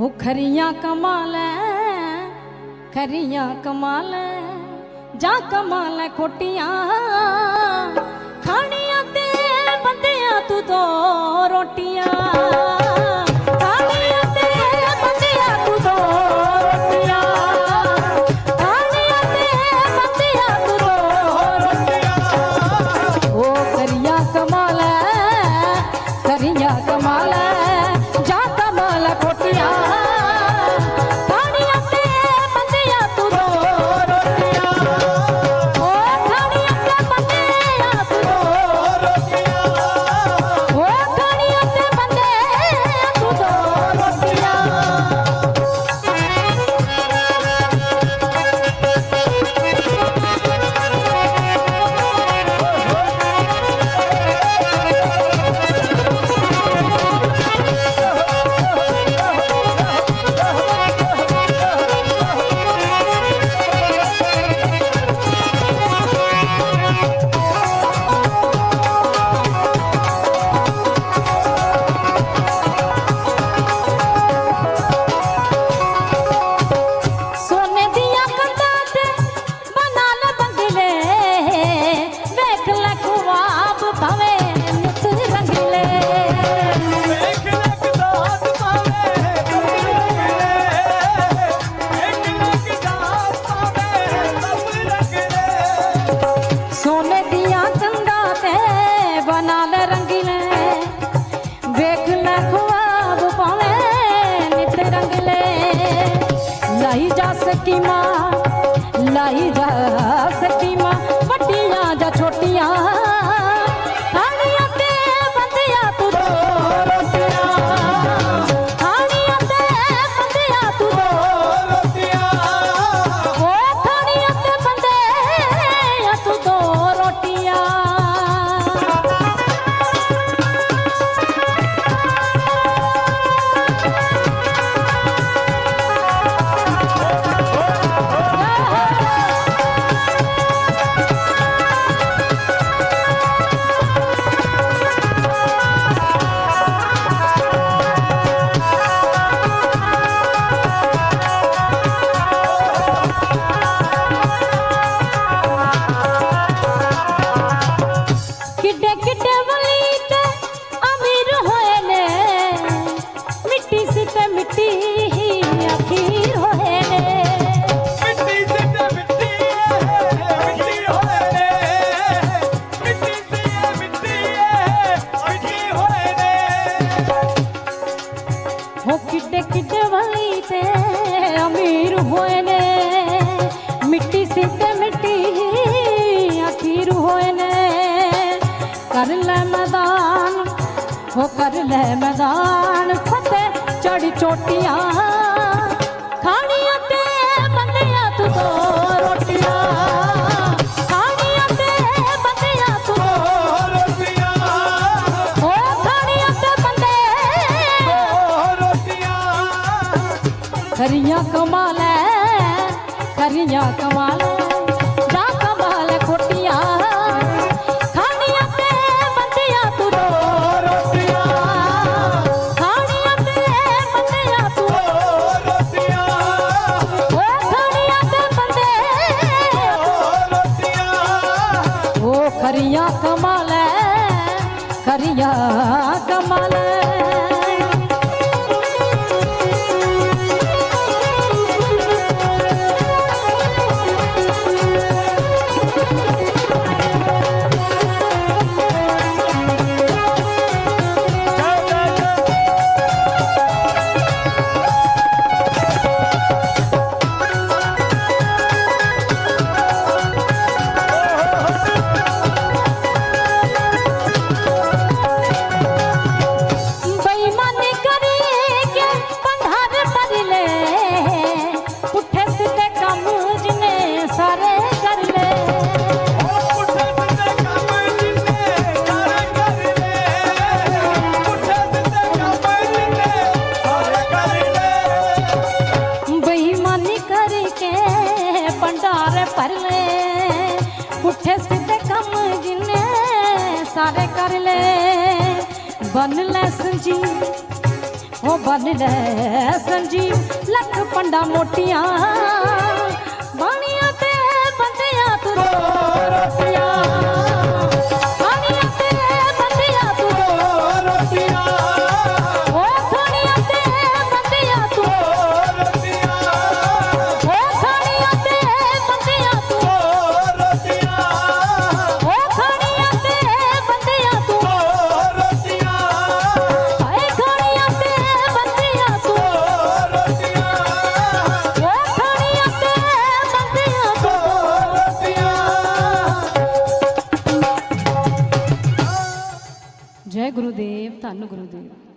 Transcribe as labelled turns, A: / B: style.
A: ਉਹ ਖਰੀਆਂ ਕਮਾ ਲੈ ਖਰੀਆਂ ਕਮਾ ਲੈ ਜਾਂ ਕਮਾ ਲੈ ਕੋਟੀਆਂ लाई जा सकी माँ लाई जा ਹੋਏ ਨੇ। ਮਿੱਟੀ
B: ਸਿੱਟੇ ਮਿੱਟੀ
A: ਹੀ ਅਖੀਰ ਹੋਏ ਨੇ। ਕਰ ਲੈ ਮੈਦਾਨ ਹੋ ਕਰ ਲੈ ਮੈਦਾਨ। ਫਤਿਹ ਚੜ ਚੋਟੀਆਂ ਖਾਣੀਆਂ ਤੇ ਬੰਦਿਆਂ ਤੂੰ ਦੋ ਰੋਟੀਆਂ। हरिया कमाल Меня команда. ਖੇਸੀ ਕੰਮ ਜਿੰਨੇ ਸਾਰੇ ਕਰ ਲੈ। ਬਨ ਲੈ ਸੰਜੀਵ, ਉਹ ਬਨ ਲੈ ਸੰਜੀਵ। ਲੱਖ ਪੰਡਾ ਮੋਟੀਆਂ గురుదేవ్ తన్ను గురుదేవ్.